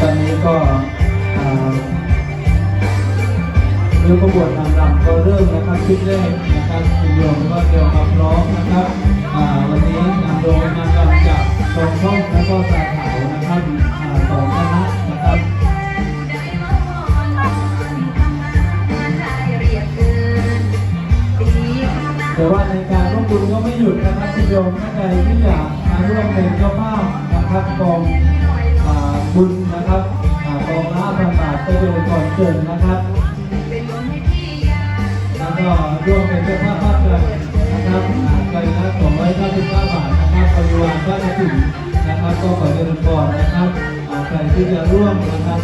ตอนนี้ก็เรื่องปรวดนางลำก็เริ่มนะครับชุดแรกนะครับคุณโยมก็เตรียมความพร้อมนะครับวันนี้นำโดยนางรำจากกองช่องและก็สาขานะครับสองคณะนะครับแต่ว่าในการร่วมบุญก็ไม่หยุดนะครับคุณโยมท่านใดที่อยากมาร่วมเป็นเจ้าภาพนะครับกอง บุญนะครับอ่ากองละพันบาทไปดูก่อนเกินนะครับแล้วก็ร่วมเป็นเจ้าภาพภาคเลยนะครับอ่าไกลละ299บาทนะครับบริวารก็จะถึงนะครับก็ขอเดินก่อนนะครับใครที่จะร่วมนะครับ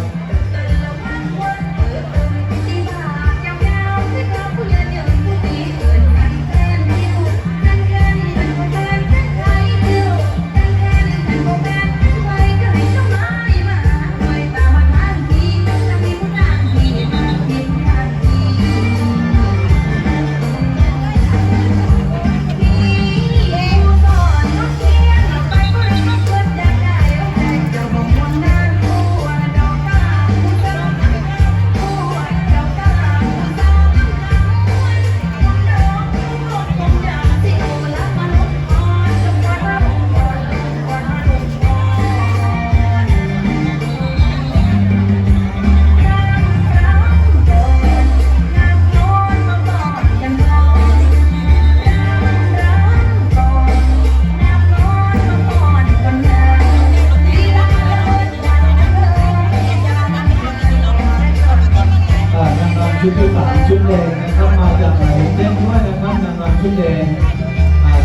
ชุดที่สามชุดแดงนะครับมาจากไหนแจ้งด้วยนะครับนางรำชุดแดง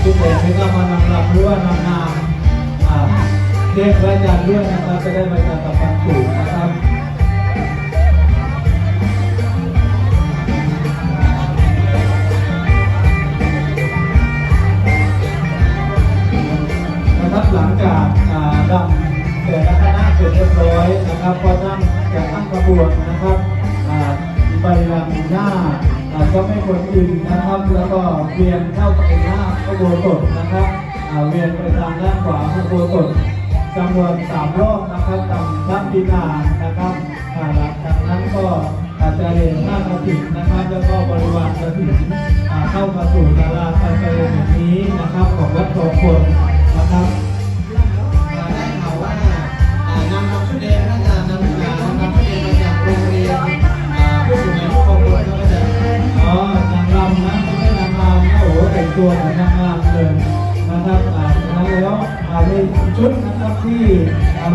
ชุดแดงนี่ก็มานางรำหรือว่านางงามเทพระอาจารย์ด้วยนะครับจะได้ไปจากตับปันสูงนะครับนะครับ อ่าเจ้าแม่คนอื่นนะครับ แล้วก็เวียนเข้าไปหน้าพระโบสถนะครับเวียนไปทางด้านขวาพระโบสถจำนวนสามรอบนะครับตามทัพพินานะครับหลังจากนั้นก็อาจจะเห็นหน้ากระถิ่นนะครับ แล้วก็บริวารกระถิ่นเข้ามาสู่ดาราการเจริญนี้นะครับ ของวัดทองคนนะครับ ตัวเหมือนนางรำเลยนะครับอ่าฉะแล้วอ่ามีชุดนะครับที่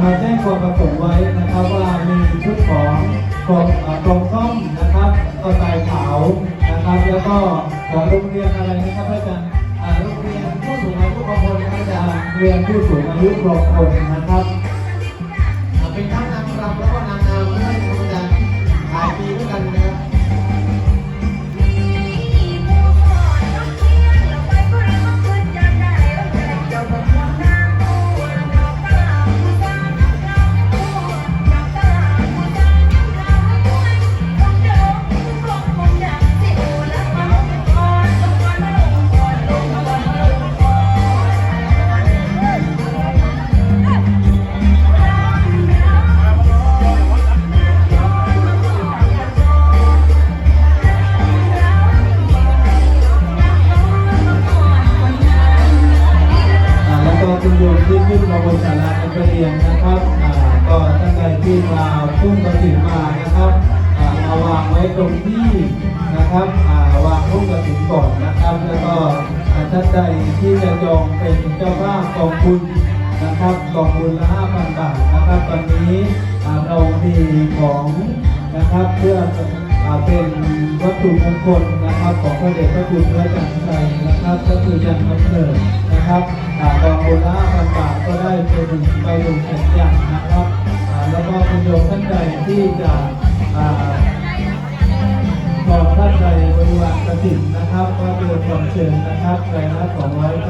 มาแจ้งความประสงค์ไว้นะครับว่ามีชุดของกองกองส้มนะครับกระต่ายขาวนะครับ แล้วก็ของโรงเรียนอะไรนะครับอาจารย์โรงเรียนผู้สูงอายุของคนก็จะอ่าเรียนผู้สูงอายุครองคนนะครับ ที่ขึ้นมาบนศาลาการประเรียนนะครับอ่าก็ท่านใดที่มาพุ่งกระถิ่นมานะครับอ่าเอาวางไว้ตรงที่นะครับอ่าวางพุ่งกระถิ่นก่อนนะครับ แล้วก็ท่านใดที่จะจองเป็นเจ้าภาพกองทุนนะครับกองทุนละ5,000 บาทนะครับ ตอนนี้เรามีของนะครับเพื่อ เป็นวัตถุมงคลนะครับของพระเดชพระคุณพระจันทร์ไทยนะครับ ก็คือยันทร์กำเนิดนะครับอ่ากองทุนละ5,000บาทก็ได้ไปถึงไปถึงแสนอย่างนะครับแล้วก็คุณโยมท่านใดที่จะอ่าขอท่านใดบริวารกระถิ่นนะครับก็เรียนความเชิญนะครับรายละ200